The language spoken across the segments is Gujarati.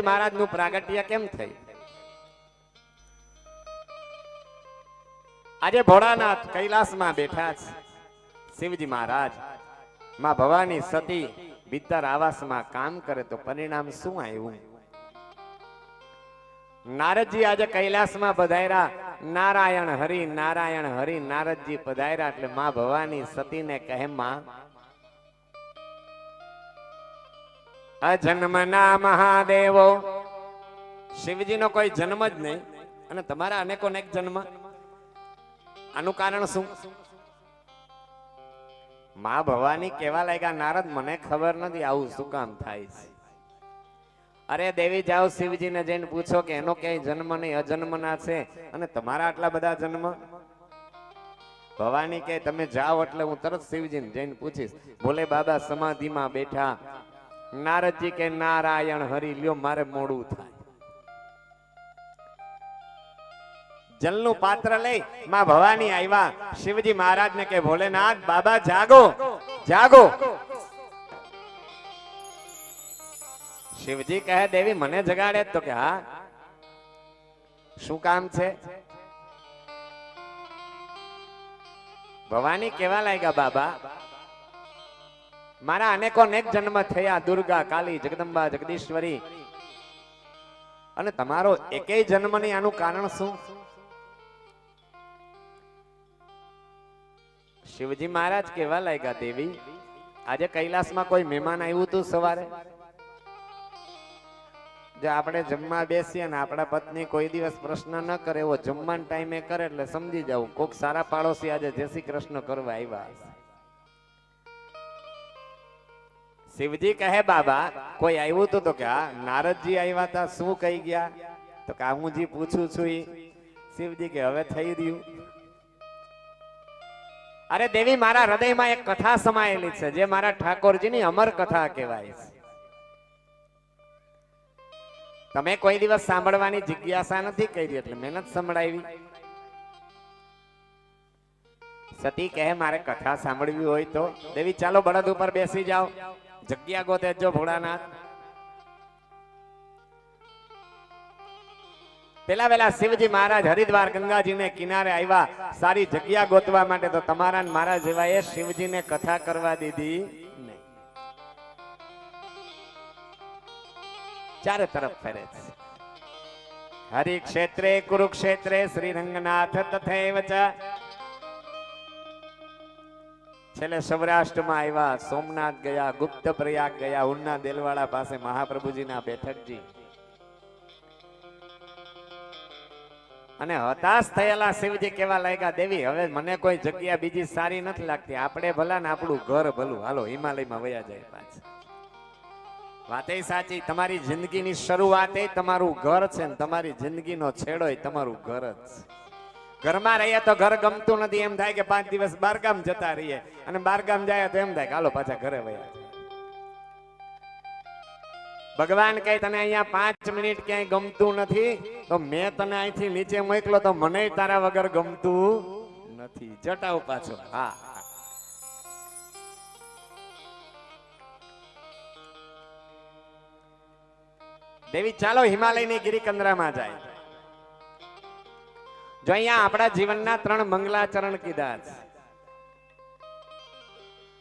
મહારાજનું પ્રાગટ્ય કેમ થઈ? આજે ભોળાનાથ કૈલાસમાં બેઠા છે. શિવજી મહારાજ, માં ભવાની સતી બિદ્દર આવાસમાં કામ કરે તો પરિણામ શું આવ્યું? નારદજી આજે કૈલાસમાં પધાર્યા. નારાયણ હરિ નારાયણ હરિ, નારદજી પધાર્યા એટલે માં ભવાની સતીને કહે માં અજન્મના મહાદેવો. શિવજીનો કોઈ જન્મ જ નહીં, અને તમારા અનેકો અનેક જન્મ. આનું કારણ શું? મા ભવાની કેવા લાગ્યા? નારદ, મને ખબર નથી આવું શું કામ થાય છે. અરે દેવી, જાઓ શિવજીને જઈને પૂછો કે એનો ક્યાંય જન્મ નહીં, અજન્મના છે, અને તમારા આટલા બધા જન્મ? ભવાની કે તમે જાઓ એટલે હું તરત શિવજીને જઈને પૂછીશ. ભોલે બાબા સમાધિમાં બેઠા નારદજી કે નારાયણ હરી, લ્યો મારે મોડું થાય. જલનું પાત્ર લઈ માં ભવાની આવ્યા શિવજી મહારાજ ને કે, ભોલેનાથ, બાબા, જાગો જાગો. શિવજી કહે, દેવી, મને જગાડે તો કે, હા. શું કામ છે? ભવાની કેવા લાગ્યા બાબા? મારા અનેકો અનેક જન્મ થયા, દુર્ગા, કાલી, જગદંબા, જગદીશ્વરી. અને તમારો એકેય જન્મ નહીં આનું કારણ શું? શિવજી મહારાજ કેવા લાગ્યા, દેવી, આજે કૈલાસમાં કોઈ મહેમાન આવ્યું હતું સવારે? જે આપણે જમવા બેસીએ ને આપણા પત્ની કોઈ દિવસ પ્રશ્ન ન કરે, એવો જમવાના ટાઈમે કરે એટલે સમજી જાવ કોક સારા પાડોશી આજે જય શ્રી કૃષ્ણ કરવા આવ્યા શિવજી કહે, બાબા, કોઈ આવ્યું હતું તો કે નારદજી આવ્યા હતા શું કહી ગયા? તો કે હું જી પૂછું છું એ શિવજી કે, હવે થઈ રહ્યું. અરે દેવી, મારા હૃદયમાં એક કથા સમાયેલી છે, જે મારા ઠાકોરજીની અમર કથા કહેવાય છે. તમે કોઈ દિવસ સાંભળવાની જિજ્ઞાસા નથી કરી, એટલે મહેનત સંભળાવી. સતી કહે, મારે કથા સાંભળવી હોય તો. દેવી, ચાલો બળદ ઉપર બેસી જાઓ. જગ્યા ગોતે જો ભોળાનાથ. પેલા પેલા શિવજી મહારાજ હરિદ્વાર ગંગાજીને કિનારે આવ્યા સારી જગ્યા ગોતવા માટે તો તમારા મારા જેવા એ શિવજીને કથા કરવા દીધી નહીં. ચારે તરફ ફેરે છે. હરિ ક્ષેત્રે કુરુક્ષેત્રે શ્રી રંગનાથ તથૈવ છેલ્લે સૌરાષ્ટ્રમાં આવ્યા, સોમનાથ ગયા ગુપ્ત પ્રયાગ ગયા, ઉના દેલવાડા પાસે મહાપ્રભુજીના બેઠકજી. અને હતાશ થયેલા શિવજી કેવા લાગ્યા, દેવી, હવે મને કોઈ જગ્યા બીજી સારી નથી લાગતી. આપણે ભલા ને આપણું ઘર ભલું. હાલો, હિમાલયમાં વયા જાય પાછા. વાતે સાચી, તમારી જિંદગીની શરૂઆત એ તમારું ઘર છે ને તમારી જિંદગીનો છેડો એ તમારું ઘર જ છે. ઘરમાં રહીએ તો ઘર ગમતું નથી. એમ થાય કે પાંચ દિવસ બારગામ જતા રહીએ અને બારગામ જાય તો એમ થાય કે હાલો પાછા ઘરે વયા ભગવાન કહે, તને અહીંયા પાંચ મિનિટ ક્યાંય ગમતું નથી? તો મેં તને અહીંથી નીચે મોકલો તો મને તારા વગર ગમતું નથી. જટાવ પાછો. હા. દેવી, ચાલો હિમાલયની ગિરિકંદરામાં જાય. જો અહીંયા આપણા જીવનના ત્રણ મંગલાચરણ કીધા છે.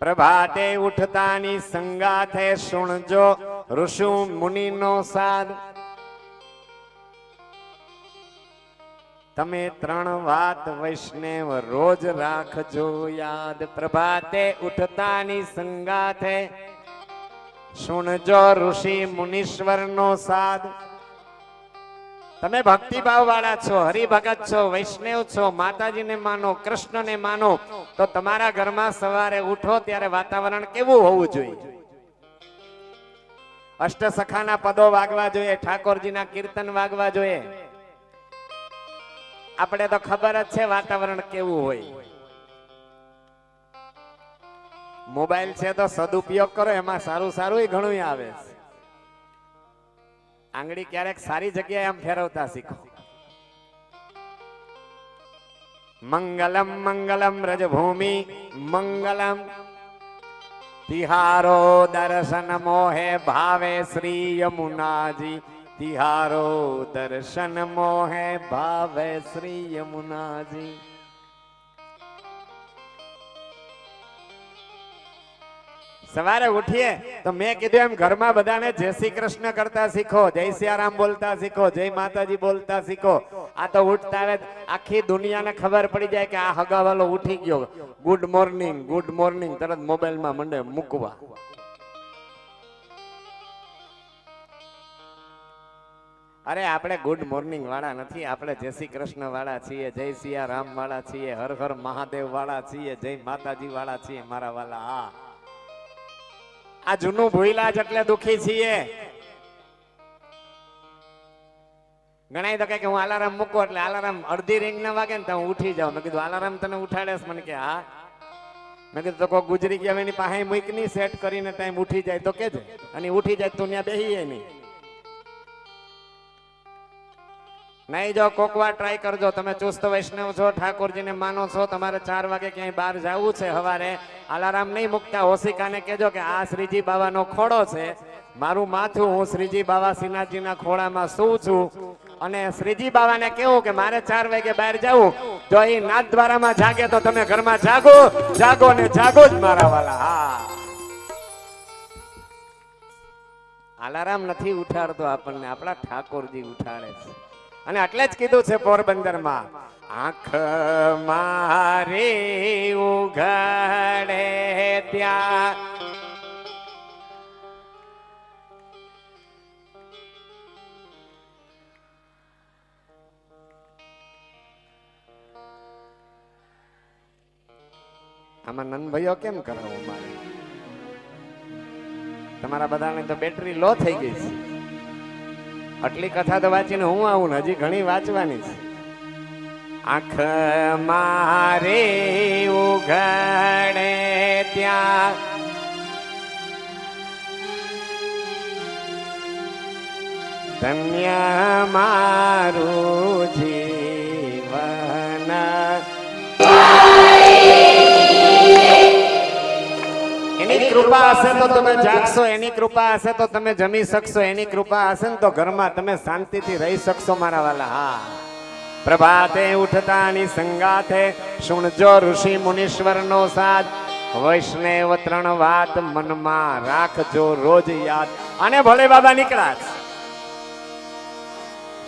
પ્રભાતે ઉઠતાની સંગાથે સુણજો ઋષુ મુનિનો સાદ. તમે ત્રણ વાત વૈષ્ણવ રોજ રાખજો યાદ. પ્રભાતે ઉઠતાની સંગાથે સુણજો ઋષિ મુનીશ્વરનો સાદ. તમે ભક્તિભાવ વાળા છો, હરિભગત છો, વૈષ્ણવ છો, માતાજીને માનો, કૃષ્ણને માનો, તો તમારા ઘરમાં સવારે ઉઠો ત્યારે વાતાવરણ કેવું હોવું જોઈએ? અષ્ટ સખાના પદો વાગવા જોઈએ, ઠાકોરજીના કીર્તન વાગવા જોઈએ. આપણે તો ખબર જ છે વાતાવરણ કેવું હોય. મોબાઈલ છે તો સદુપયોગ કરો, એમાં સારું સારું ઘણું આવે છે. આંગળી ક્યારેક સારી જગ્યાએ આમ ફેરવતા શીખો. મંગલમ મંગલમ રજભૂમિ, મંગલમ. તિહારો દર્શન મોહે ભાવે શ્રી યમુનાજી. તિહારો દર્શન મોહે ભાવે શ્રી યમુનાજી. સવારે ઉઠીએ તો મેં કીધું એમ ઘરમાં બધાને જય શ્રી કૃષ્ણ કરતા શીખો, જય સિયારામ બોલતા શીખો, જય માતાજી બોલતા શીખો. આ તો ઉઠતા આવે આખી દુનિયાને ખબર પડી જાય કે આ હગાવાલો ઉઠી ગયો. ગુડ મોર્નિંગ ગુડ મોર્નિંગ તરત મોબાઈલમાં મંડે મૂકવા. અરે, આપણે ગુડ મોર્નિંગ વાળા નથી. આપણે જય શ્રી કૃષ્ણ વાળા છીએ, જય સિયારામ વાળા છીએ, હર હર મહાદેવ વાળા છીએ, જય માતાજી વાળા છીએ, મારા વાલા. હા. આ જૂનું ભૂલા જ એટલે દુખી છીએ. ગણાય તો કે હું અલાર્મ મૂકો એટલે અલાર્મ અડધી રિંગ ના વાગે ને તો હું ઉઠી જાઉં. મેં કીધું અલાર્મ તને ઉઠાડેસ મને કે, હા. મેં કીધું, તો કોઈ ગુજરી ગયા એની પાસે મૂક નહીં સેટ કરીને ટાઈમ ઉઠી જાય તો કેજે. અને ઉઠી જાય તું ત્યાં બેહીએ નહીં. નહીં જો, કોક વાર ટ્રાય કરજો. તમે ચુસ્ત વૈષ્ણવ છો, ઠાકોરજીને માનો છો, તમારે ચાર વાગે ક્યાંય બહાર જવું છે હવારે? અલારામ નહીં મૂકતા. ઓશિકાને કહેજો કે આ શ્રીજી બાવાનો ખોડો છે. મારું માથું હું શ્રીજી બાવા શ્રીનાથજીના ખોળામાં સૂ છું. અને શ્રીજી બાવાને કેવું કે મારે ચાર વાગે બહાર જવું. જો એ નાથ દ્વારામાં જાગે તો તમે ઘરમાં જાગો. જાગો ને જાગો જ મારા વાલા. હા. અલારામ નથી ઉઠાડતો આપણને. આપણા ઠાકોરજી ઉઠાડે છે. અને એટલે જ કીધું છે પોરબંદરમાં, આંખ મારી ઉઘડે ત્યાં. આમાં નંદભાઈઓ કેમ કરાવું મારે તમારા બધાને તો બેટરી લો થઈ ગઈ છે. આટલી કથા તો વાંચીને હું આવું ને? હજી ઘણી વાંચવાની છે. આંખ મારે ઉઘાડે ત્યાં. ધન્ય મારું જીવન કૃપા હશે તો તમે જાગશો, એની કૃપા હશે તો તમે જમી શકશો, એની કૃપા હશે ને તો ઘરમાં તમે શાંતિથી રહી શકશો મારા વાલા. હા. પ્રભાતે ઉઠતાની સંગાથે સુણજો ઋષિ મુનીશ્વરનો સાથ વૈષ્ણવ ત્રણ વાત મનમાં રાખજો રોજ યાદ. અને ભોલે બાબા નીકળ્યા છે.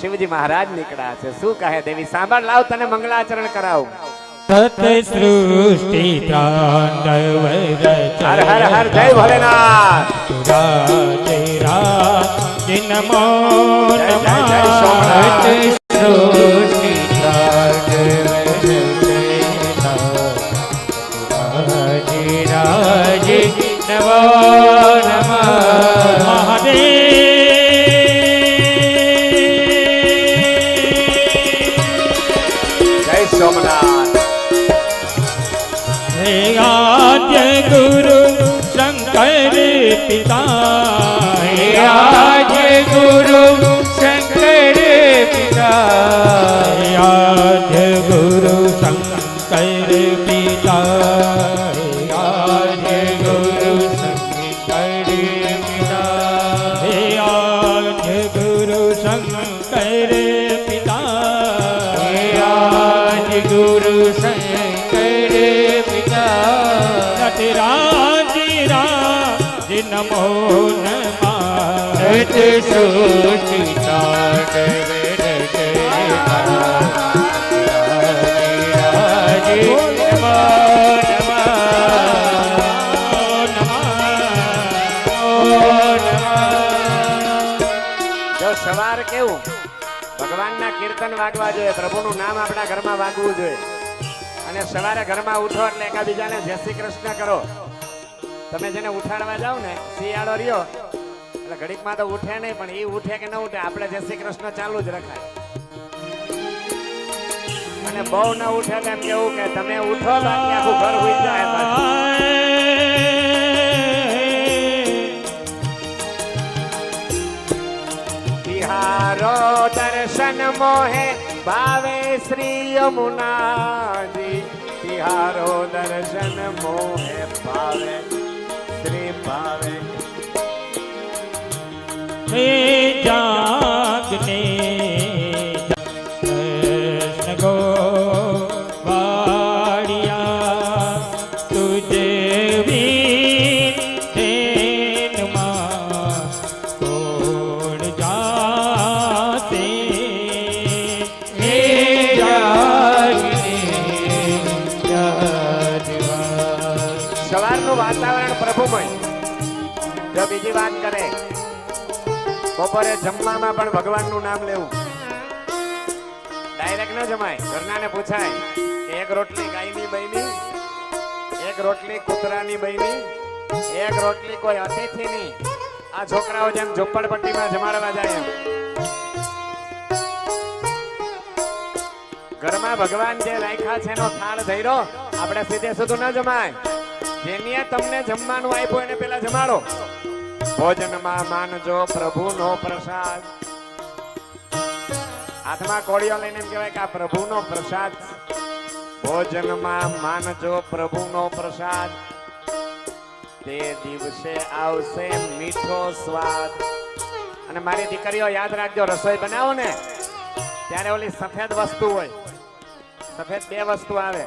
શિવજી મહારાજ નીકળ્યા છે. શું કહે દેવી? સાંભળ, લાવ તને મંગલાચરણ કરાવું. સત સૃષ્ટિ તાંડવ હર હર હર જય ભોલેનાથ. નમો જય જય જય સોમનાથ. નમો ગુરુ શંકર પિતા ગુરુ શંકર પિતા નટરાજ રાજ નમો નમા સુચિતા સૃષ્ટિ કીર્તન વાગવા જોઈએ, પ્રભુનું નામ આપણા ઘરમાં વાગવું જોઈએ. અને સવારે ઘરમાં ઉઠો એટલે એકાબીજાને જય શ્રી કૃષ્ણ કરો. તમે જેને ઉઠાડવા જાઓ ને, શિયાળો રહ્યો, એટલે ઘડીકમાં તો ઉઠે નહીં, પણ એ ઉઠે કે ન ઉઠે, આપણે જય શ્રી કૃષ્ણ ચાલુ જ રખાય. અને બહુ ન ઉઠે તો એમ કેવું કે તમે ઉઠો બાકી આખું ઘર હુઈ જાય પાછું. દર્શન મોહે ભાવે શ્રી યમુનાજી. તિહારો દર્શન મોહે ભાવે શ્રી ભાવે. હે બપોરે જમવામાં પણ ભગવાનનું નામ લેવું. ડાયરેક્ટ ન જમાય. ઘરનાને પૂછાય, એક રોટલી ગાયની બની એક રોટલી કૂતરાની બની એક રોટલી કોઈ અતિથિની? આ છોકરાઓ જેમ ઝોપડપટ્ટીમાં જમાડવા જાય એમ. ઘરમાં ભગવાન જે રાખ્યા છે એનો થાળ ધૈરો આપણે સીધે સીધું ન જમાય. જેની તમને જમવાનું આપ્યું એને પેલા જમાડો. ભોજનમાં માનજો પ્રભુનો પ્રસાદ. હાથમાં કોળીઓ લઈને કહેવાય કે આ પ્રભુનો પ્રસાદ. ભોજનમાં માનજો પ્રભુનો પ્રસાદ. તે દિવસે આવશે મીઠો સ્વાદ. અને મારી દીકરીઓ, યાદ રાખજો, રસોઈ બનાવો ને, ત્યારે ઓલી સફેદ વસ્તુ હોય. સફેદ બે વસ્તુ આવે.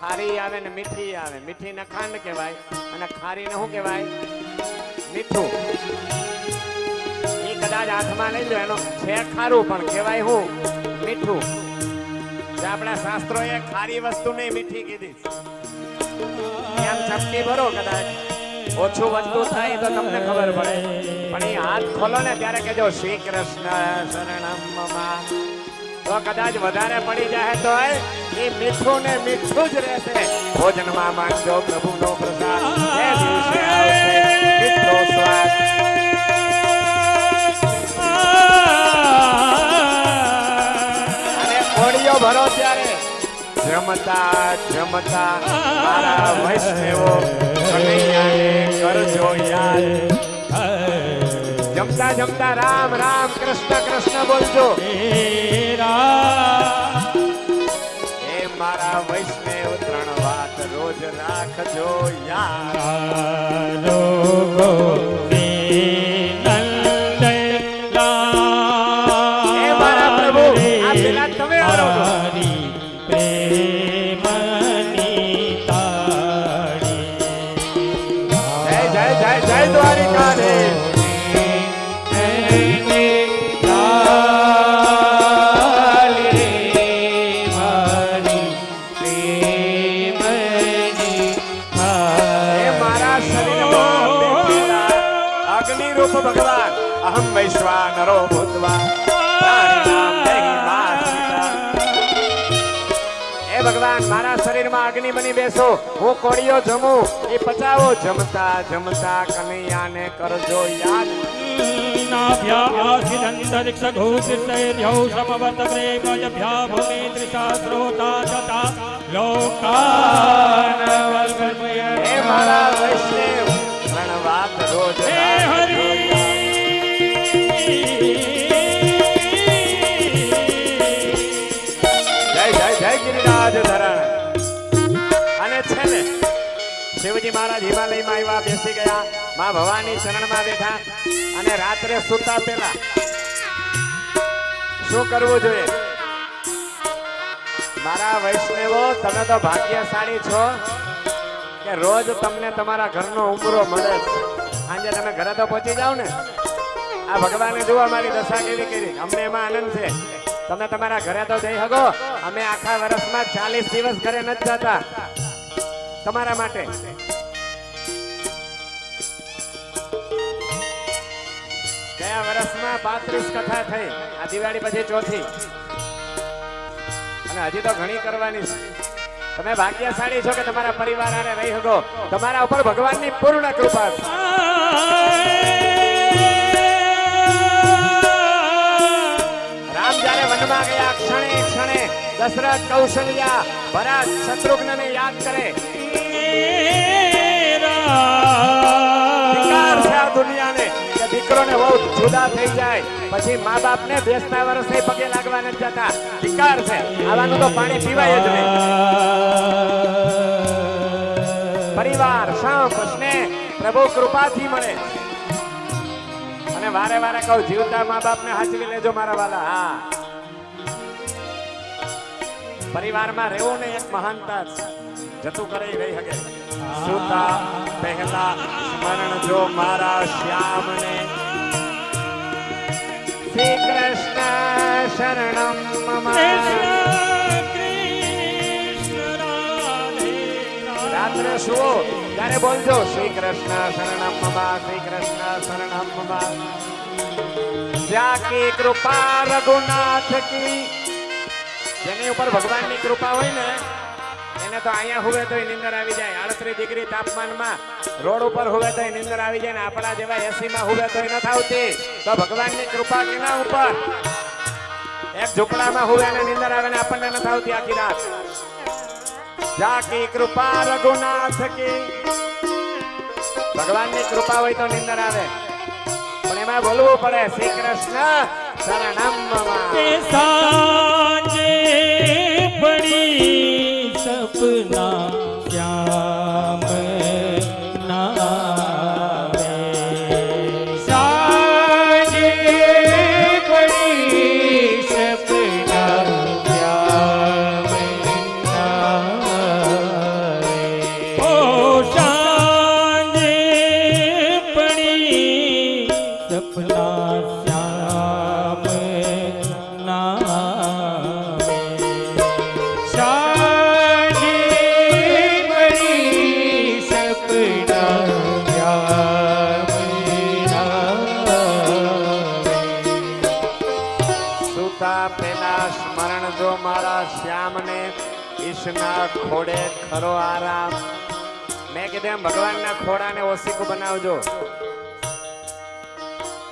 ખારી આવે ને મીઠી આવે. મીઠી ને ખાંડ કહેવાય. અને ખારી ને શું કહેવાય? મીઠું. એ કદાચ હાથમાં લઈ લો, એનો છે ખારું, પણ કહેવાય હું મીઠું. જે આપણા શાસ્ત્રોએ ખારી વસ્તુ નહીં મીઠી કીધી. એમ ચપટી ભરો કદાચ. ઓછું વસ્તુ થાય તો તમને ખબર પડે. પણ એ હાથ ખોલો ને ત્યારે કહેજો શ્રી કૃષ્ણ શરણમ મમા. તો કદાચ વધારે પડી જાય તો એ મીઠું ને મીઠું જ રહેશે. ભોજનમાં માંગજો પ્રભુનો પ્રસાદ. ભરો ત્યારે. જમતા જમતા મારા વૈષ્ણવો કનૈયાને કરજો યાદ. જમતા જમતા રામ રામ, કૃષ્ણ કૃષ્ણ બોલજો. એ મારા વૈષ્ણવ, ત્રણ વાત રોજ રાખજો યાર બની બની બેસો. હું કોળીઓ જમું. એ પચાવો. જમતા જમતા કનૈયાને કરજો યાદ નાભ્યાખિલંતરિક્ષ ઘોષિતૈર્યૌ સમવત પ્રેમયભ્યા ભૂમિ ત્રિષા સ્રોતા જતા લોકાન શિવજી મહારાજ હિમાલયમાં આવ્યા, બેસી ગયા. મા ભવાની શરણમાં બેઠા અને રાત્રે સૂતા પહેલા શું કરવું જોઈએ? મારા વૈષ્ણવો, તમે તો ભાગ્યશાળી છો કે રોજ તમને તમારા ઘરનો ઉમરો મળે સાંજે તમે ઘરે તો પહોંચી જાઓ ને. આ ભગવાને જુઓ મારી દશા કેવી કરી. અમને એમાં આનંદ છે. તમે તમારા ઘરે તો જઈ શકો અમે આખા વર્ષમાં ચાલીસ દિવસ ઘરે નથી જતા. તમારા માટે. ગયા વર્ષમાં પાંત્રીસ કથા થઈ. આ દિવાળી પછી ચોથી. અને હજી તો ઘણી કરવાની છે. તમે ભાગ્યશાળી છો કે તમારા પરિવાર આને રહી શકો. તમારા ઉપર ભગવાનની પૂર્ણ કૃપા રામ જ્યારે વનમાં ગયા ક્ષણે ક્ષણે દશરથ કૌશલ્યા ભરત શત્રુઘ્નને યાદ કરે. દુનિયાને. કે દીકરોને બહુ જુદા થઈ જાય. પછી મા બાપ ને બેસતા વર્ષે પગે લાગવા નથી જતા. ધિકાર છે. આવાનું તો પાણી પીવાય જ નહીં. પરિવાર સંપ સ્નેહ, પ્રભુ કૃપાથી મળે. અને વારે વારે કહું, જીવતા મા બાપને હાચવી લેજો મારા વાલા. હા. પરિવારમાં રહેવું ને એક મહાનતા જતું કરે રહી શકે સુતા પહેલા સ્મરણ જો મારા શ્યામને કૃષ્ણ રાધે રાધે. રાત્રે ત્યારે બોલજો શ્રી કૃષ્ણ શરણમ મમ શ્રી કૃષ્ણ શરણમ મમ. જ્યાં કૃપા રઘુનાથ કી. જેની ઉપર ભગવાનની કૃપા હોય ને એને તો અહીંયા હોવે તો નિંદર આવી જાય. આડત્રીસ ડિગ્રી તાપમાનમાં રોડ ઉપર હોવે તો નિંદર આવી જાય ને આપણા જેવા એસી માં હુવે તોય નથી આવતી તો ભગવાનની કૃપા કેના ઉપર. એક ઝૂંપડામાં હોવે ને નિંદર આવે ને આપણને ન આવતી આખી રાત. જાકી કૃપા રઘુનાથ કી. ભગવાનની કૃપા હોય તો નિંદર આવે. પણ એમાં બોલવું પડે. શ્રી કૃષ્ણ શરણમ સાંજે પડી સપના કીધું ભગવાનના ખોડાને ઓસિક બનાવજો.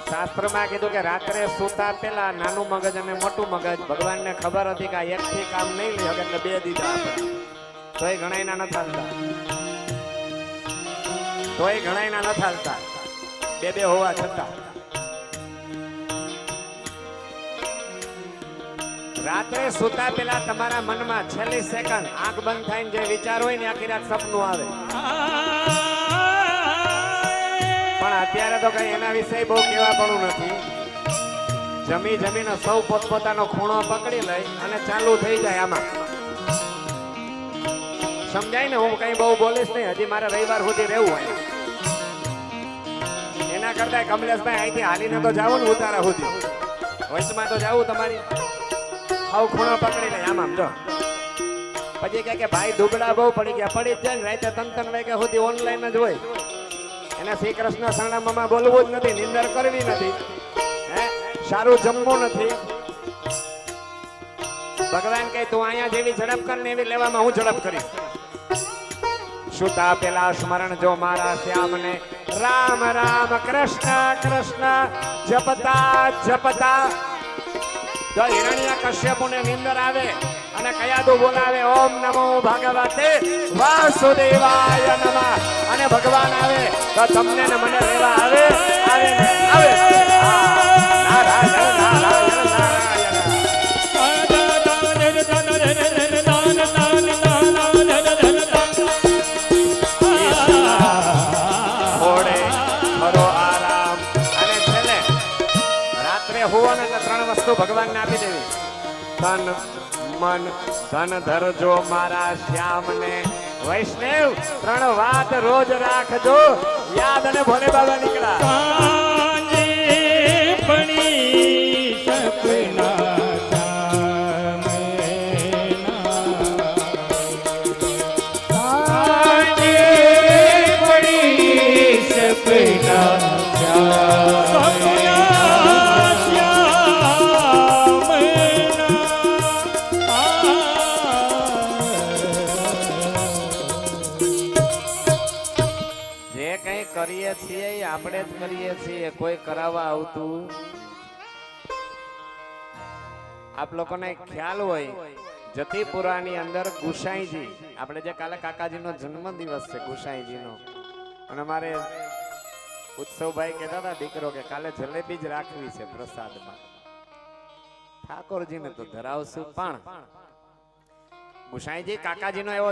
શાસ્ત્રમાં કીધું કે રાત્રે સુતા પેલા નાનું મગજ અને મોટું મગજ. ભગવાનને ખબર હતી કે આ એકથી કામ નહીં લે, હવે બે દીધા તોય ઘણાયના ન હાલતા તોય ઘણાયના ન હાલતા બે બે હોવા છતાં. રાત્રે સુતા પેલા તમારા મનમાં છેલ્લી સેકન્ડ આંખ બંધ થઈને જે વિચાર હોય ને આખી રાત સપનું આવે. અત્યારે તો કઈ એના વિશે બહુ કહેવા પણ નથી. જમી જમીને સૌ પોતપોતાનો ખૂણો પકડી લઈ અને ચાલુ થઈ જાય આમાં. સમજાય ને હું કઈ બહુ બોલીશ નહીં, હજી મારે રવિવાર સુધી રહેવું હોય. એના કરતા કમલેશભાઈ અહીંથી હાલીને તો જાવું ને ઉતારા સુધી. વચમાં તો જાવું તમારી. આવું ખૂણો પકડી લઈ આમ જો. પછી કે ભાઈ દુબળા બહુ પડી ગયા, પડી જ જાય ને રાતે ત્રણ ત્રણ વાગ્યા સુધી ઓનલાઈન જ હોય. એને શ્રી કૃષ્ણ શરણામાં બોલવું જ નથી, નિંદર કરવી નથી. સારું જમવું નથી. ભગવાન કહે, તું અહીંયા જેવી ઝડપ કર ને એવી લેવામાં હું ઝડપ કરી સુતા પેલા સ્મરણ જો મારા શ્યામને? રામ રામ, કૃષ્ણ કૃષ્ણ, જપતા જપતા. જો હિરણ્ય કશ્યપુને નિંદર આવે. અને કયાદુ બોલાવે? ઓમ નમો ભગવતે વાસુદેવાય નમઃ. અને ભગવાન આવે, તો તમને ને મને લેવા આવે. આવે આવે. નારાયણ નારાયણ હોવો ને આપી દેવી. મન ધન ધરજો મારા શ્યામને. વૈષ્ણવ, ત્રણ વાત રોજ રાખજો. યાદ અને ભોલે બાબા નીકળ્યા. કંઈ કરીએ છીએ, આપણે જ કરીએ છીએ, કોઈ કરાવવા આવતું. આપ લોકોને ખ્યાલ હોય, જતીપુરાની અંદર ગુસાઈજી, આપણે જે કાલે કાકાજીનો જન્મદિવસ છે, ગુસાઈજીનો. અને મારે ઉત્સવભાઈ કહેતા હતા, દીકરો કે કાલે જલેબી જ રાખવી છે પ્રસાદમાં. ઠાકોરજીને તો ધરાવશું પણ. ગુસાઈજી કાકાજીનો એવો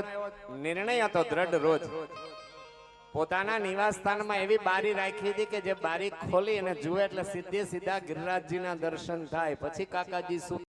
નિર્ણય હતો દ્રઢ રોજ. પોતાના નિવાસ સ્થાનમાં એવી બારી રાખી હતી કે જે બારી ખોલી અને જુએ એટલે સીધે સીધા ગિરિરાજજીના દર્શન થાય. પછી કાકાજી શું